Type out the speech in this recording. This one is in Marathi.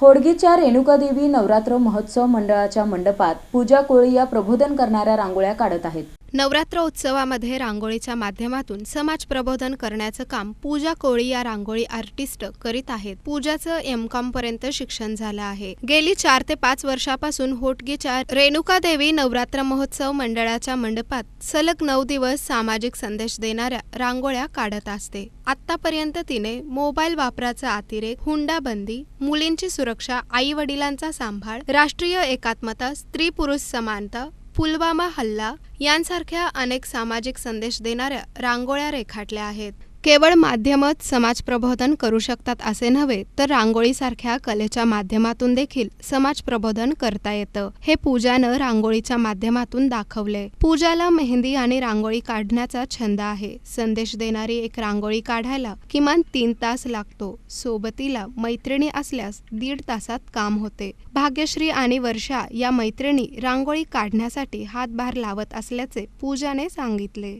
होडगीच्या रेणुकादेवी नवरात्र महोत्सव मंडळाच्या मंडपात पूजा कोळी या प्रबोधन करणाऱ्या रांगोळ्या काढत आहेत. नवरात्र उत्सवामध्ये रांगोळीच्या माध्यमातून समाज प्रबोधन करण्याचं काम पूजा कोळी या रांगोळी आर्टिस्ट करीत आहेत. पूजाचं एम कॉम पर्यंत शिक्षण झालं आहे. गेली चार ते पाच वर्षापासून होटगीच्या रेणुका देवी नवरात्र महोत्सव मंडळाच्या मंडपात सलग नऊ दिवस सामाजिक संदेश देणाऱ्या रांगोळ्या काढत असते. आतापर्यंत तिने मोबाईल वापराचा अतिरेक हुंडाबंदी मुलींची सुरक्षा आई वडिलांचा सांभाळ राष्ट्रीय एकात्मता स्त्री पुरुष समानता पुलवामा हल्ला यांसारख्या अनेक सामाजिक संदेश देणाऱ्या रांगोळ्या रेखाटल्या आहेत. केवळ माध्यमच समाज प्रबोधन करू शकतात असे नव्हे तर रांगोळीसारख्या कलेच्या माध्यमातून देखील समाज प्रबोधन करता येतं. हे पूजानं रांगोळीच्या माध्यमातून दाखवले. पूजाला मेहंदी आणि रांगोळी काढण्याचा छंद आहे. संदेश देणारी एक रांगोळी काढायला किमान तीन तास लागतो. सोबतीला मैत्रिणी असल्यास दीड तासात काम होते. भाग्यश्री आणि वर्षा या मैत्रिणी रांगोळी काढण्यासाठी हातभार लावत असल्याचे पूजाने सांगितले.